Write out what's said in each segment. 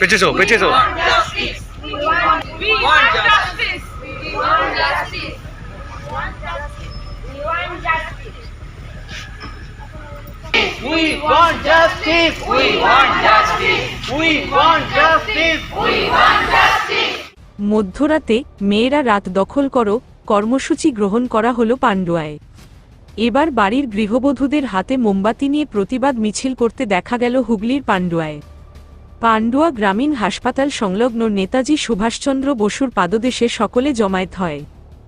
পেছে যাও পেছে যাও We want justice. We want, we want justice. We want justice. We want justice. We want justice. We want justice. We want justice. মধ্যরাতে মেয়েরা রাত দখল করো কর্মসূচি গ্রহণ করা হলো পান্ডুয়ায় এবার বাড়ির গৃহবধূদের হাতে মোমবাতি নিয়ে প্রতিবাদ মিছিল করতে দেখা গেল হুগলির পাণ্ডুয়ায়। পান্ডুয়া গ্রামীণ হাসপাতাল সংলগ্ন নেতাজি সুভাষচন্দ্র বসুর পাদদেশে সকলে জমায়েত হয়।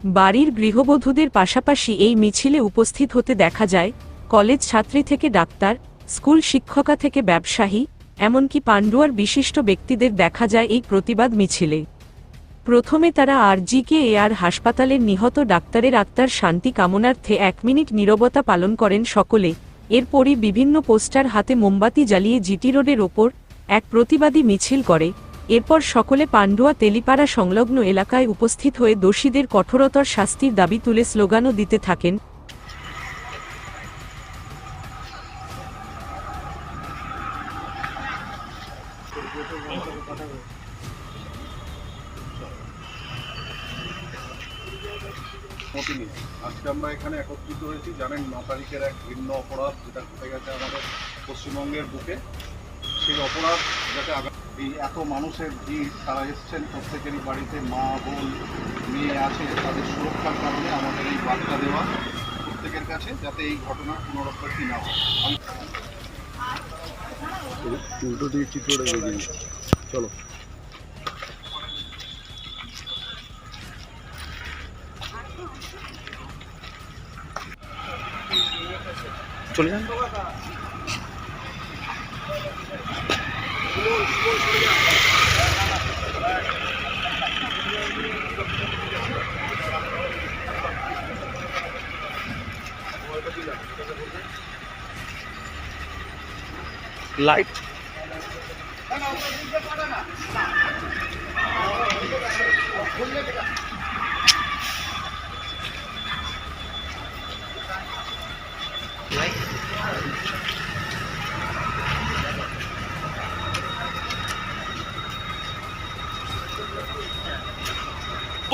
বাড়ির গৃহবধূদের পাশাপাশি এই মিছিলে উপস্থিত হতে দেখা যায়, কলেজ ছাত্রী থেকে ডাক্তার, স্কুল শিক্ষকা থেকে ব্যবসায়ী, এমনকি পাণ্ডুয়ার বিশিষ্ট ব্যক্তিদের দেখা যায় এই প্রতিবাদ মিছিলে। প্রথমে তারা আর আরজিকে এআর হাসপাতালের নিহত ডাক্তারের আত্মার শান্তি কামনার্থে এক মিনিট নীরবতা পালন করেন সকলে। এরপরই বিভিন্ন পোস্টার হাতে মোমবাতি জ্বালিয়ে জিটি রোডের ওপর এক প্রতিবাদী মিছিল করে। এরপর সকলে পাণ্ডুয়া তেলিপাড়া সংলগ্ন এলাকায় উপস্থিত হয়ে দোষীদের কঠোরতর শাস্তির দাবি তুলে স্লোগানও দিতে থাকেন। মতিনি আজকে আমরা এখানে একত্রিত হয়েছি, জানেন, ন তারিখের এক ভিন্ন অপরাধ যেটা ঘটে গেছে আমাদের পশ্চিমবঙ্গের বুকে। সেই অপরাধ যাতে এই এত মানুষের ভিড়, তারা এসছেন প্রত্যেকেরই বাড়িতে, মা, বোন, মেয়ে আছে, তাদের সুরক্ষার কারণে আমাদের এই বার্তা দেওয়া প্রত্যেকের কাছে যাতে এই ঘটনার পুনরাবৃত্তি না হয়। উল্টো দিয়ে চিত্রটা চলো। চলে যান। Light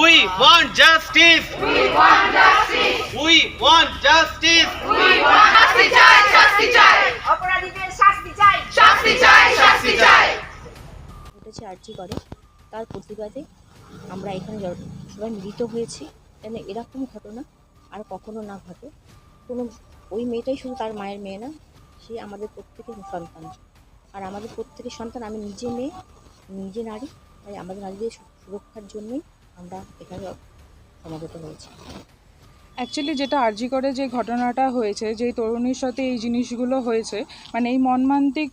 We want justice. We want justice. We want justice. We want শাস্তি চাই শাস্তি চাই অপরাধীদের শাস্তি চাই। শাস্তি চাই শাস্তি চাই। ঘটেছে আর্জি করে তার প্রতিবাদে আমরা এখানে সবাই মিলিত হয়েছি যেন এরকম ঘটনা আর কখনো না ঘটে। কোনো ওই মেয়েটাই শুধু তার মায়ের মেয়ে না সে আমাদের প্রত্যেকের সন্তান। আর আমাদের প্রত্যেকের সন্তান আমি নিজে মেয়ে নিজে নারী তাই আমাদের নারীদের সুরক্ষার জন্যই আমরা এখানে সমাগত হয়েছি। অ্যাকচুয়ালি যেটা আর্জি করে যে ঘটনাটা হয়েছে, যে তরুণীর সাথে এই জিনিসগুলো হয়েছে মানে এই মর্মান্তিক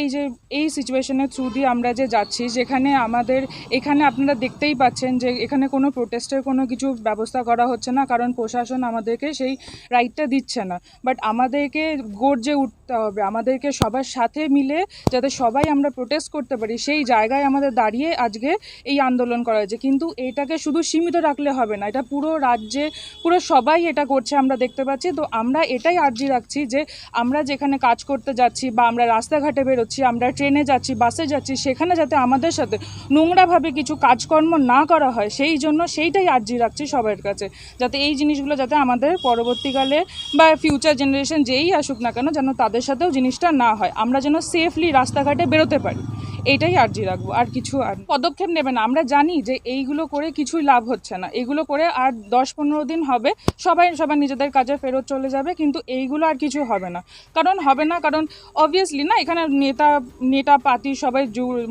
এই যে, এই সিচুয়েশনের থ্রু দিয়ে আমরা যে যাচ্ছি, যেখানে আমাদের, এখানে আপনারা দেখতেই পাচ্ছেন যে এখানে কোনো প্রোটেস্টের কোনো কিছু ব্যবস্থা করা হচ্ছে না, কারণ প্রশাসন আমাদেরকে সেই রাইটটা দিচ্ছে না। বাট আমাদেরকে গর্জে উঠতে হবে, আমাদেরকে সবার সাথে মিলে যাতে সবাই আমরা প্রোটেস্ট করতে পারি, সেই জায়গায় আমাদের দাঁড়িয়ে আজকে এই আন্দোলন করা হয়েছে। কিন্তু এটাকে শুধু সীমিত রাখলে হবে না, এটা পুরো রাজ্যে, পুরো সবাই এটা করছে আমরা দেখতে পাচ্ছি। তো আমরা এটাই আর্জি রাখছি যে আমরা যেখানে কাজ করতে যাচ্ছি বা আমরা রাস্তাঘাটে বেরোচ্ছি, আমরা ট্রেনে যাচ্ছি, বাসে যাচ্ছি, সেখানে যাতে আমাদের সাথে নোংরাভাবে কিছু কাজকর্ম না করা হয়, সেই জন্য সেইটাই আর্জি রাখছি সবার কাছে। যাতে এই জিনিসগুলো যাতে আমাদের পরবর্তীকালে বা ফিউচার জেনারেশন যেই আসুক না কেন, যেন তাদের সাথেও জিনিসটা না হয়। আমরা যেন সেফলি রাস্তাঘাটে বেরোতে পারি। এইটাই আর্জি রাখব, আর কিছু আর পদক্ষেপ নেবে না আমরা জানি যে এইগুলো করে কিছুই লাভ হচ্ছে না। এইগুলো করে আর দশ পনেরো দিন হবে, সবাই, সবার নিজেদের কাজে ফেরত চলে যাবে, কিন্তু এইগুলো আর কিছু হবে না। কারণ হবে না, কারণ অবভিয়াসলি না, এখানে নেতা নেতা পার্টি সবাই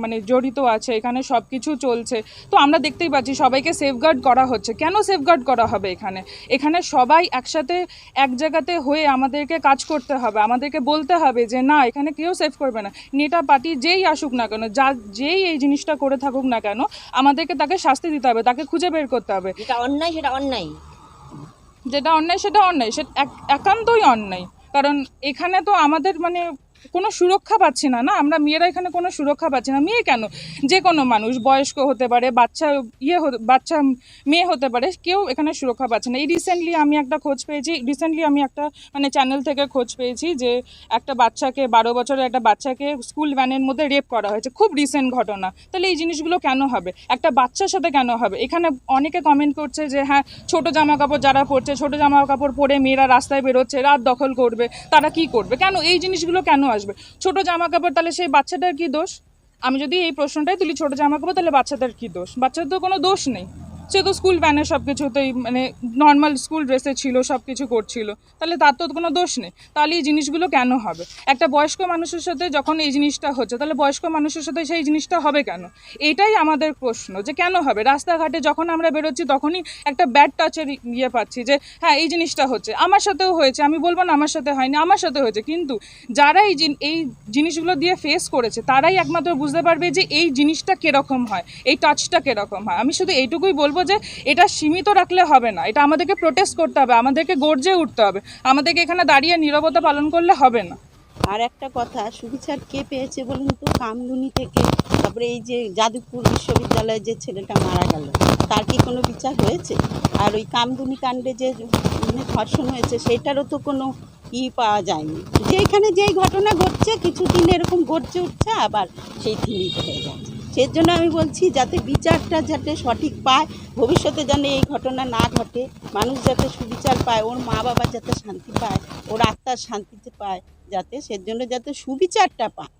মানে জড়িত আছে, এখানে সব কিছু চলছে। তো আমরা দেখতেই পাচ্ছি সবাইকে সেফগার্ড করা হচ্ছে। কেন সেফগার্ড করা হবে এখানে? এখানে সবাই একসাথে, এক জায়গাতে হয়ে আমাদেরকে কাজ করতে হবে, আমাদেরকে বলতে হবে যে, না, এখানে কেউ সেভ করবে না। নেতা পার্টি যেই আসুক না কেন যা যেই এই জিনিসটা করে থাকুক না কেন আমাদেরকে তাকে শাস্তি দিতে হবে তাকে খুঁজে বের করতে হবে। যেটা অন্যায় সেটা অন্যায়। যেটা অন্যায় সেটা অন্যায় সে একান্তই অন্যায়। কারণ এখানে তো আমাদের মানে কোনো সুরক্ষা পাচ্ছি না না? আমরা মেয়েরা এখানে কোনো সুরক্ষা পাচ্ছি না। মেয়ে কেন? যে কোনো মানুষ, বয়স্ক হতে পারে, বাচ্চা ইয়ে বাচ্চা মেয়ে হতে পারে, কেউ এখানে সুরক্ষা পাচ্ছে না। এই রিসেন্টলি আমি একটা খোঁজ পেয়েছি রিসেন্টলি আমি একটা মানে চ্যানেল থেকে খোঁজ পেয়েছি যে একটা বাচ্চাকে, বারো বছরের একটা বাচ্চাকে স্কুল ভ্যানের মধ্যে রেপ করা হয়েছে। খুব রিসেন্ট ঘটনা। তাহলে এই জিনিসগুলো কেন হবে? একটা বাচ্চার সাথে কেন হবে? এখানে অনেকে কমেন্ট করছে যে হ্যাঁ ছোট জামা কাপড় যারা পরছে, ছোট জামা কাপড় পরে মেয়েরা রাস্তায় বেরোচ্ছে, রাত দখল করবে, তারা কি করবে? কেন? এই জিনিসগুলো কেন আসবে। ছোট জামা কাপড় তাহলে সেই বাচ্চাটার কি দোষ? আমি যদি এই প্রশ্নটাই তুলি, ছোট জামা কাপড় তাহলে বাচ্চাদের কি দোষ? বাচ্চাদের তো কোনো দোষ নেই। সে তো স্কুল ভ্যানে সব কিছুতেই মানে নর্মাল স্কুল ড্রেসে ছিল সব কিছু করছিল। তাহলে তার তো কোনো দোষ নেই। তাহলে এই জিনিসগুলো কেন হবে? একটা বয়স্ক মানুষের সাথে যখন এই জিনিসটা হচ্ছে, তাহলে বয়স্ক মানুষের সাথে সেই জিনিসটা হবে কেন? এটাই আমাদের প্রশ্ন যে কেন হবে? রাস্তাঘাটে যখন আমরা বেরোচ্ছি, তখনই একটা ব্যাড টাচের ইয়ে পাচ্ছি যে হ্যাঁ এই জিনিসটা হচ্ছে। আমার সাথেও হয়েছে, আমি বলব না আমার সাথে হয়নি, আমার সাথে হয়েছে। কিন্তু যারা এই এই জিনিসগুলো দিয়ে ফেস করেছে, তারাই একমাত্র বুঝতে পারবে যে এই জিনিসটা কীরকম হয়, এই টাচটা কীরকম হয়। আমি শুধু এইটুকুই বলব যে এটা সীমিত রাখলে হবে না। এটা আমাদেরকে প্রোটেস্ট করতে হবে, আমাদেরকে গর্জে উঠতে হবে, আমাদেরকে এখানে দাঁড়িয়ে নিরবতা পালন করলে হবে না। আর একটা কথা, সুবিচার কে পেয়েছে বলুন তো? কামদুনি থেকে, তারপরে এই যে যাদবপুর বিশ্ববিদ্যালয়ে যে ছেলেটা মারা গেল, তার কি কোনো বিচার হয়েছে? আর ওই কামদুনি কাণ্ডে যে মানে ধর্ষণ হয়েছে, সেটারও তো কোনো ই পাওয়া যায়নি। যেখানে যেই ঘটনা ঘটছে, কিছুদিন এরকম গড়ছে উঠছে, আবার সেই থিমিত হয়ে যাচ্ছে। সেই জন্য আমি বলছি, যাতে বিচারটা যাতে সঠিক পায়, ভবিষ্যতে যেন এই ঘটনা না ঘটে, মানুষ যাতে সুবিচার পায়, ওর মা বাবা যাতে শান্তি পায়, ওর আত্মার শান্তিতে পায়, যাতে সেজন্য যাতে সুবিচারটা পায়,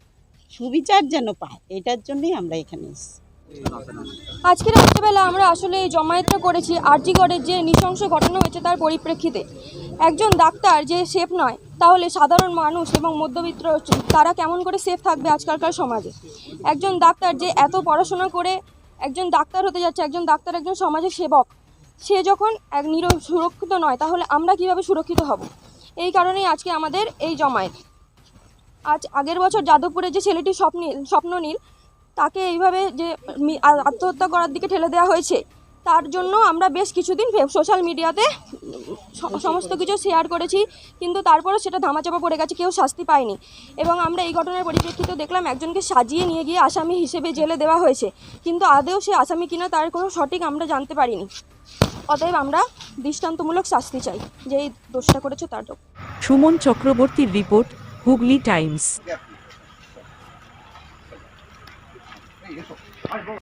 সুবিচার যেন পায়, এটার জন্যই আমরা এখানে এসেছি। আজকে রাত্রেবেলা আমরা আসলে এই জমায়েতটা করেছি আরজিগড়ের যে নৃশংস ঘটনা হয়েছে তার পরিপ্রেক্ষিতে। একজন ডাক্তার যে সেফ নয় তাহলে সাধারণ মানুষ এবং মধ্যবিত্ত তারা কেমন করে সেফ থাকবে আজকালকার সমাজে? একজন ডাক্তার যে এত পড়াশোনা করে একজন ডাক্তার হতে যাচ্ছে, একজন ডাক্তার একজন সমাজের সেবক, সে যখন এক নির সুরক্ষিত নয়, তাহলে আমরা কীভাবে সুরক্ষিত হব? এই কারণেই আজকে আমাদের এই জমায়েত। আজ আগের বছর যাদবপুরে যে ছেলেটি স্বপ্নীল স্বপ্ননীল তাকে এইভাবে যে আত্মহত্যা করার দিকে ঠেলে দেওয়া হয়েছে তার জন্য আমরা বেশ কিছুদিন সোশ্যাল মিডিয়াতে সমস্ত কিছু শেয়ার করেছি কিন্তু তারপরেও সেটা ধামাচাপা পড়ে গেছে কেউ শাস্তি পায়নি। এবং আমরা এই ঘটনার পরিপ্রেক্ষিতে দেখলাম একজনকে সাজিয়ে নিয়ে গিয়ে আসামি হিসেবে জেলে দেওয়া হয়েছে কিন্তু আদেও সে আসামি কিনা তার কোনো সঠিক আমরা জানতে পারিনি। অতএব আমরা দৃষ্টান্তমূলক শাস্তি চাই যে এই দোষটা করেছে তার সুমন চক্রবর্তীর রিপোর্ট হুগলি টাইমস।